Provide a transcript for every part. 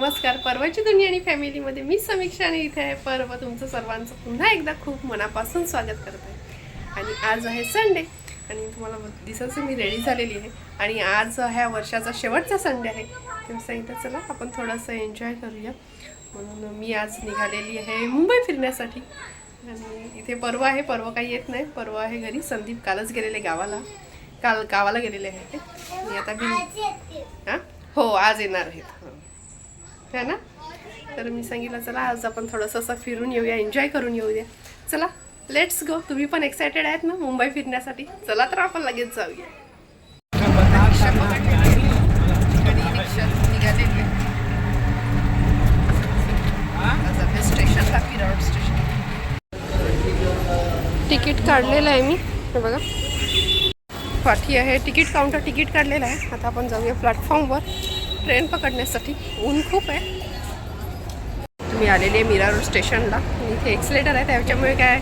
नमस्कार. पर्वाची दुनिया आणि फॅमिलीमध्ये मी समीक्षा आणि इथे आहे पर्व. तुमचं सर्वांचं पुन्हा एकदा खूप मनापासून स्वागत करत आहे. आणि आज आहे संडे आणि तुम्हाला दिसायचं मी रेडी झालेली आहे. आणि आज ह्या वर्षाचा शेवटचा संडे आहे. मी सांगितलं चला आपण थोडंसं एन्जॉय करूया. म्हणून मी आज निघालेली आहे मुंबई फिरण्यासाठी. आणि इथे पर्व आहे पर्व काही येत नाही. पर्व आहे घरी. संदीप कालच गेलेले गावाला. काल गावाला गेलेले आहे ते. आणि आता मी हां? हो आज येणार आहेत. है ना? तर मी सांगितलं चला आज आपण थोडंसं असं फिरून येऊया एन्जॉय करून येऊया. चला लेट्स गो तुम्ही पण एक्सायटेड आहेत ना मुंबई फिरण्यासाठी? चला तर आपण लगेच जाऊया. स्टेशन तिकीट काढलेलं आहे मी. हे बघा. पाठी आहे तिकीट काउंटर तिकीट काढलेलं आहे. आता आपण जाऊया प्लॅटफॉर्मवर ट्रेन पकडण्यासाठी. ऊन खूप आहे. तुम्ही आलेले आहे मीरा रोड स्टेशनला. इथे एक्सलेटर आहे त्याच्यामुळे काय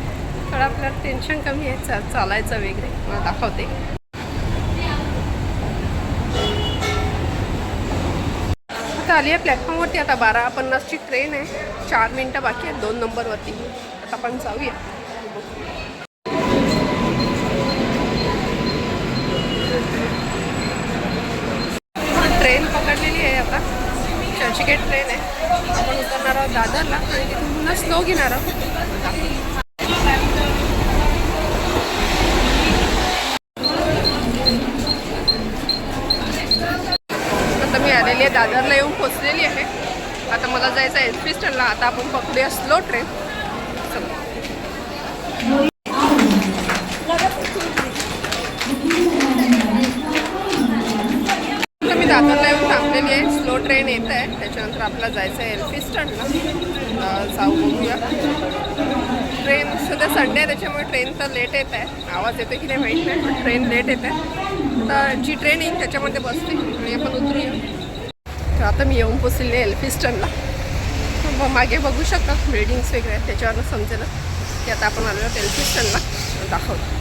थोडं आपल्याला टेन्शन कमी आहे. चा चालायचं वगैरे. मला दाखवते. आता आली आहे प्लॅटफॉर्मवरती आता बारा पन्नासची ट्रेन आहे. चार मिनटं बाकी आहेत. दोन नंबरवरती आता आपण जाऊया ट्रेन पकडलेली आहे आता चर्चगेट ट्रेन आहे आपण उतरणार आहोत दादरला. तिथून पुन्हा स्लो घेणार आहोत. आता मी आलेली आहे दादरला येऊन पोचलेली आहे. आता मला जायचं आहे एस स्टँडला. आता आपण पकडूया स्लो ट्रेन. आपला आपल्याला जायचं आहे एल्फी स्टँडला जाऊ बघूया. ट्रेन सध्या संडे आहे त्याच्यामुळे ट्रेन तर लेट येत आहे. आवाज येतो की नाही माहीत नाही पण ट्रेन लेट येत आहे. तर जी ट्रेन येईल त्याच्यामध्ये बसते. आणि आपण उतरूया. तर आता मी येऊन पोचलेली आहे एल्फी स्टँडला. मग मागे बघू शकता बिल्डिंग्स वगैरे आहेत त्याच्यावरनं समजेल. की आता आपण आलेलो आहोत एल्फी स्टँडला. दाखवतो.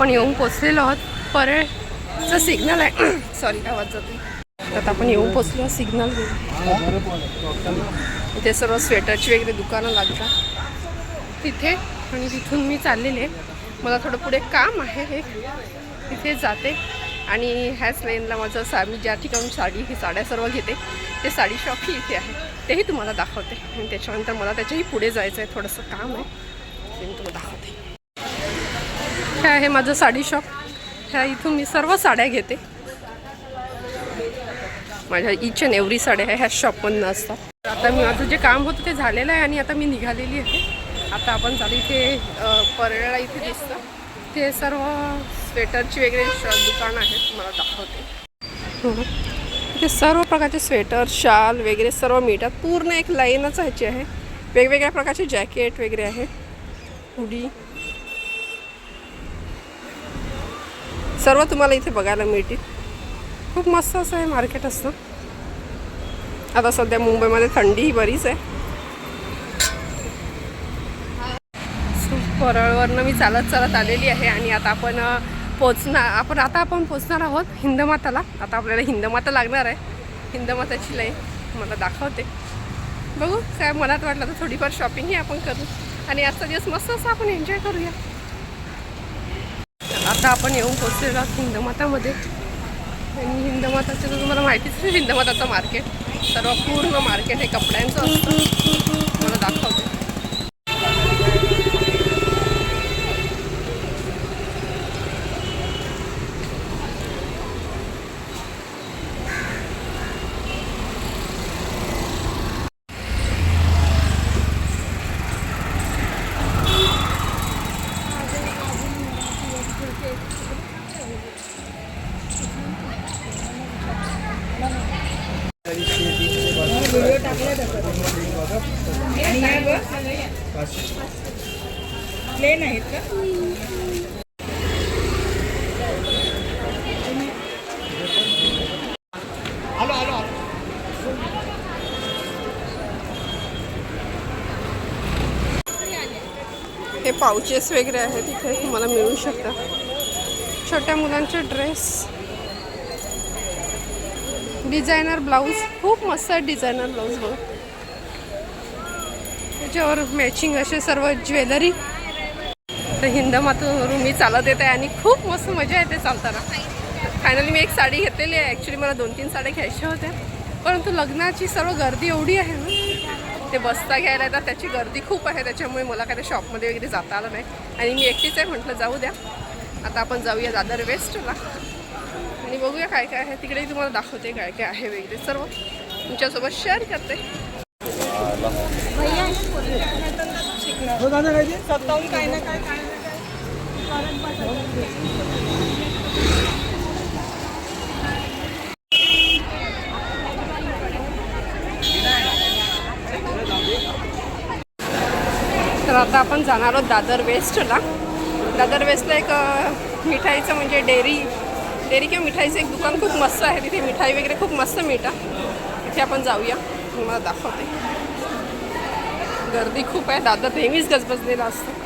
आपण येऊन पोचलेलो आहोत. परळचं सिग्नल आहे. सॉरी आवाज जातो आता आपण येऊन पोचलो सिग्नल इथे सर्व स्वेटरची वगैरे दुकानं लागतात. तिथे आणि तिथून मी चाललेले. मला थोडं पुढे काम आहे हे. तिथे जाते. आणि ह्याच लाईनला माझं सा मी ज्या ठिकाणी साडी ही साड्या सर्व घेते ते साडी शॉपही इथे आहे. तेही तुम्हाला दाखवते. आणि त्याच्यानंतर मला त्याच्याही पुढे जायचं आहे थोडंसं काम आहे ते मी तुम्हाला दाखवते हे आहे माझं साडी शॉप ह्या इथून मी सर्व साड्या घेते. माझ्या इच अँड एव्हरी साड्या ह्या शॉपमधनं असतात. आता मी माझं जे काम होतं ते झालेलं आहे आणि आता मी निघालेली आहे. आता आपण झाली इथे परळ्याला इथे दिसतं. ते सर्व स्वेटरची वगैरे श दुकान आहेत मला दाखवते. हो. इथे सर्व प्रकारचे स्वेटर शाल वगैरे सर्व मिळतात. पूर्ण एक लाईनच ह्याची आहे. वेगवेगळ्या प्रकारचे जॅकेट वगैरे आहे. हुडी. सर्व तुम्हाला इथे बघायला मिळतील. खूप मस्त असं हे मार्केट असतं. आता सध्या मुंबईमध्ये थंडीही बरीच आहे. परळवरनं मी चालत चालत आलेली आहे आणि आता आपण पोचणार आपण आता आपण पोचणार आहोत हिंदमाताला आता आपल्याला हिंदमाता लागणार आहे. हिंदमाताची लाईन मला दाखवते. बघू काय मनात वाटलं तर थोडीफार शॉपिंगही आपण करू. आणि आजचा दिवस मस्त असं आपण एन्जॉय करूया. आता आपण येऊन पोचलेलो आहोत हिंदमातामध्ये आणि हिंदमाताचं तर तुम्हाला माहितीच आहे हिंदमाताचं मार्केट. सर्व पूर्ण मार्केट हे कपड्यांचं असतं. मला दाखवते. पाउचेस वगैरे आहेत तिथे तुम्हाला मिळू शकतात. छोट्या मुलांचे ड्रेस. डिझायनर ब्लाऊज खूप मस्त आहे डिझायनर ब्लाऊज बघ. त्याच्यावर मॅचिंग असे सर्व ज्वेलरी. तर हिंदमातून मी चालत येते आणि खूप मस्त मजा येते चालताना. फायनली मी एक साडी घेतलेली आहे. ॲक्च्युली मला दोन तीन साड्या घ्यायच्या होत्या. परंतु लग्नाची सर्व गर्दी एवढी आहे ना ते बसता घ्यायला येतात त्याची गर्दी खूप आहे त्याच्यामुळे मला काय त्या शॉपमध्ये वगैरे जाता आलं नाही. आणि मी एकटीच आहे म्हटलं जाऊ द्या. आता आपण जाऊया दादर वेस्टला. आणि बघूया काय काय आहे. तिकडेही तुम्हाला दाखवते काय काय आहे वगैरे सर्व. तुमच्यासोबत शेअर करते. स्वतःहून काय ना काय. तर आता आपण जाणार आहोत दादर वेस्टला. दादर वेस्टला एक मिठाईचं म्हणजे डेअरी डेअरी किंवा मिठाईचं एक दुकान खूप मस्त आहे. तिथे मिठाई वगैरे खूप मस्त मिळतात. तिथे आपण जाऊया. तुम्हाला दाखवते. गर्दी खूप आहे. दादर नेहमीच गजबजलेला असतो.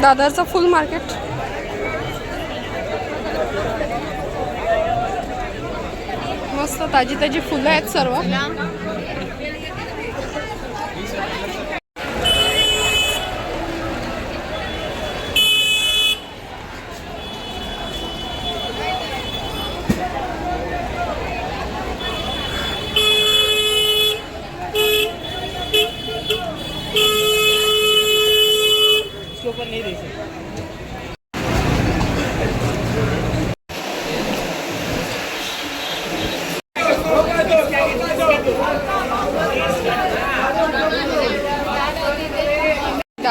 दादरचं फुल मार्केट मस्त ताजी ताजी फुलं आहेत सर्व.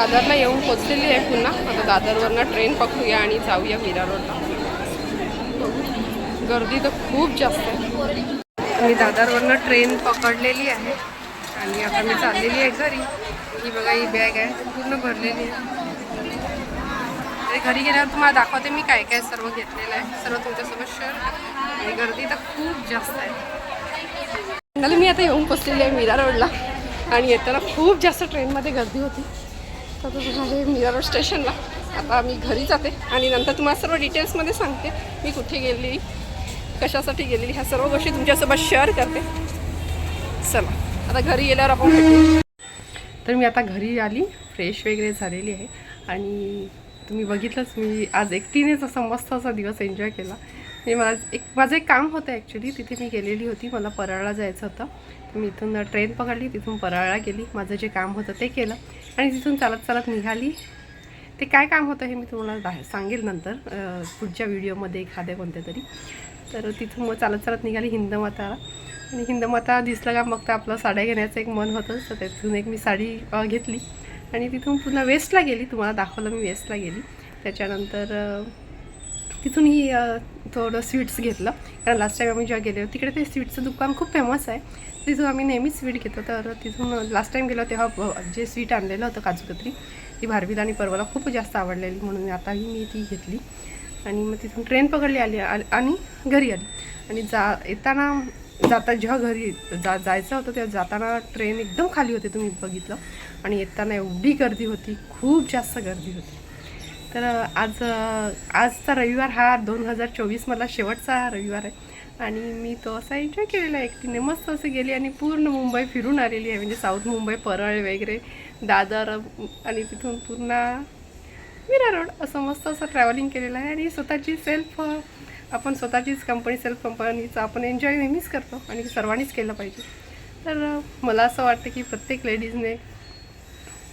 दादरला येऊन पोचलेली आहे पुन्हा. आता दादरवरनं ट्रेन पकडूया आणि जाऊया मीरा रोडला गर्दी तर खूप जास्त आहे. मी दादरवरनं ट्रेन पकडलेली आहे. आणि आता मी चाललेली आहे घरी. ही बघा ही बॅग आहे. पूर्ण भरलेली आहे. घरी गेल्यावर तुम्हाला दाखवते मी काय काय सर्व घेतलेलं आहे. सर्व तुमच्यासोबत शेअर आणि गर्दी तर खूप जास्त आहे. मी आता येऊन पोचलेली आहे मीरा रोडला आणि येताना खूप जास्त ट्रेनमध्ये गर्दी होती. आहे आता स्टेशनला. आता मी घरी जाते आणि नंतर तुम्हाला सर्व डिटेल्समध्ये सांगते मी कुठे गेली कशासाठी गेलेली ह्या सर्व गोष्टी तुमच्यासोबत शेअर करते. चला आता घरी गेल्यावर आपण तर मी आता घरी आली फ्रेश वगैरे झालेली आहे. आणि तुम्ही बघितलंच मी आज एकटीनेच असा मस्त असा दिवस एन्जॉय केला. मी मला एक माझं एक काम होतं ॲक्च्युली तिथे मी गेलेली होती. मला परळला जायचं होतं. तर मी इथून ट्रेन पकडली. तिथून परळला गेली. माझं जे काम होतं ते केलं. आणि तिथून चालत चालत निघाली. ते काय काम होतं हे मी तुम्हाला बाहेर सांगेल नंतर. पुढच्या व्हिडिओमध्ये एखाद्या कोणत्या तरी. तर तिथून मग चालत चालत निघाली हिंदमाताला आणि हिंदमाता दिसलं का मग तर आपलं साड्या घेण्याचं एक मन होतं. तर तिथून एक मी साडी घेतली. आणि तिथून पुन्हा वेस्टला गेली. तुम्हाला दाखवलं मी वेस्टला गेली. त्याच्यानंतर तिथून ही थोडं स्वीट्स घेतलं. कारण लास्ट टाईम आम्ही जेव्हा गेलो तिकडे ते स्वीटचं दुकान खूप फेमस आहे. तिथून आम्ही नेहमीच स्वीट घेतो. तर तिथून लास्ट टाईम गेलो तेव्हा जे स्वीट आणलेलं होतं काजू कतरी ती भारवीला आणि परवाला खूप जास्त आवडलेली. म्हणून आताही मी ती घेतली. आणि मग तिथून ट्रेन पकडली आली आणि घरी आली. आणि जा येताना जाता जेव्हा घरी जा जायचं होतं तेव्हा जाताना ट्रेन एकदम खाली होते तुम्ही बघितलं. आणि येताना एवढी गर्दी होती खूप जास्त गर्दी होती. तर आज आजचा रविवार हा दोन हजार चोवीस मला शेवटचा हा रविवार आहे. आणि मी तो असा एन्जॉय केलेला आहे एकटीने मस्त असं गेली आणि पूर्ण मुंबई फिरून आलेली आहे. म्हणजे साऊथ मुंबई परळ वगैरे दादर आणि तिथून पूर्ण मीरा रोड असं मस्त असं ट्रॅव्हलिंग केलेलं आहे. आणि स्वतःची सेल्फ आपण स्वतःचीच कंपनी सेल्फ कंपनीचं आपण एन्जॉय नेहमीच करतो आणि सर्वांनीच केलं पाहिजे. तर मला असं वाटतं की प्रत्येक लेडीजने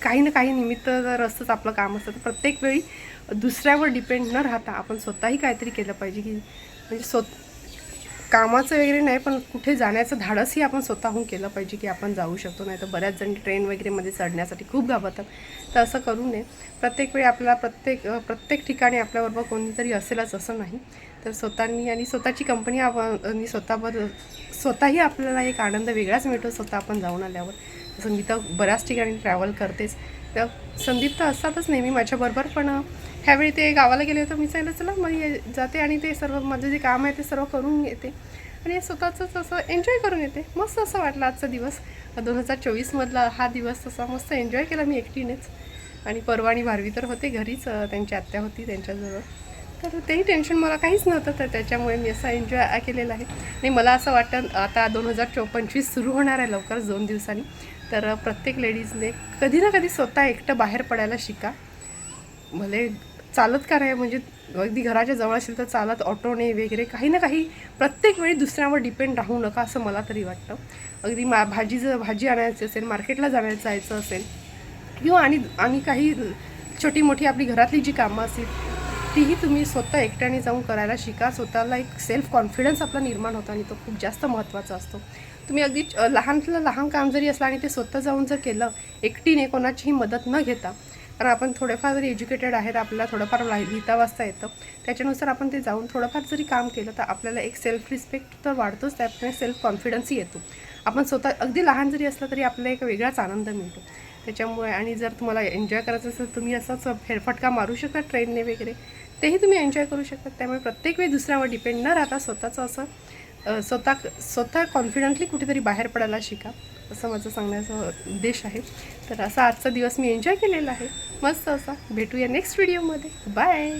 काही ना काही निमित्त जर असतंच आपलं काम असतं तर प्रत्येक वेळी दुसऱ्यावर डिपेंड न राहता आपण स्वतःही काहीतरी केलं पाहिजे की म्हणजे स्व कामाचं वगैरे नाही पण कुठे जाण्याचं धाडसही आपण स्वतःहून केलं पाहिजे की आपण जाऊ शकतो. नाही तर बऱ्याच जण ट्रेन वगैरेमध्ये चढण्यासाठी खूप घाबरतात. तर असं करू नये. प्रत्येक वेळी आपल्याला प्रत्येक प्रत्येक ठिकाणी आपल्याबरोबर कोणीतरी असेलच असं नाही. तर स्वतःनी आणि स्वतःची कंपनी आपण स्वतःबद्दल स्वतःही आपल्याला एक आनंद वेगळाच मिळतो स्वतः आपण जाऊन आल्यावर. संगीता बऱ्याच ठिकाणी ट्रॅव्हल करतेच. तर संदीप तर असतातच नेहमी माझ्याबरोबर पण ह्यावेळी ते गावाला गेले होते मी सांगितलं चला मग ये- जाते आणि ते सर्व माझं जे काम आहे ते सर्व करून येते. आणि स्वतःचंच असं एन्जॉय करून येते. मस्त असं वाटलं आजचा दिवस. दोन हजार चोवीसमधला हा दिवस तसा मस्त एन्जॉय केला मी एकटीनेच. आणि परवा आणि भारवी तर होते घरीच त्यांची आत्या होती त्यांच्याजवळ. तर तेही टेन्शन मला काहीच नव्हतं तर त्याच्यामुळे मी असा एन्जॉय केलेला आहे. आणि मला असं वाटतं आता दोन हजार चो पंचवीस सुरू होणार आहे लवकरच दोन दिवसांनी. तर प्रत्येक लेडीजने कधी ना कधी स्वतः एकटं बाहेर पडायला शिका. भले चालत का म्हणजे अगदी घराच्या जवळ असेल तर चालत ऑटोने वगैरे काही ना काही प्रत्येक वेळी दुसऱ्यावर डिपेंड राहू नका असं मला तरी वाटतं. अगदी मा भाजी जर भाजी आणायची असेल मार्केटला जाण्याचं जायचं असेल किंवा आणि आणि काही छोटी मोठी आपली घरातली जी कामं असतील तीही तुम्ही स्वतः एकट्याने जाऊन करायला शिका. स्वतःला एक सेल्फ कॉन्फिडन्स आपला निर्माण होतो आणि तो खूप जास्त महत्त्वाचा असतो. तुम्ही अगदी लहानतलं लहान काम जरी असलं आणि ते स्वतः जाऊन जर केलं एकटीने कोणाचीही मदत न घेता कारण आपण थोडेफार जरी एज्युकेटेड आहेत आपल्याला थोडंफार ला- लिहिता वाचता येतं. त्याच्यानुसार आपण ते जाऊन थोडंफार जरी काम केलं तर आपल्याला एक सेल्फ रिस्पेक्ट तर वाढतोच त्यामुळे सेल्फ कॉन्फिडन्सही येतो. आपण स्वतः अगदी लहान जरी असलं तरी आपल्याला एक वेगळाच आनंद मिळतो. त्याच्यामुळे आणि जर तुम्हाला एन्जॉय करायचं असेल तर तुम्ही असंच फेरफटका मारू शकता ट्रेनने वगैरे. तेही तुम्ही एन्जॉय करू शकता. त्यामुळे प्रत्येक वेळी दुसऱ्यावर डिपेंड न राहता स्वतःचं असं स्वतः स्वतः कॉन्फिडंटली कुठेतरी बाहेर पडायला शिका असं माझं सांगण्याचा उद्देश आहे. तर असा आजचा दिवस मी एन्जॉय केलेला आहे. मस्त असा. भेटूया नेक्स्ट व्हिडिओमध्ये बाय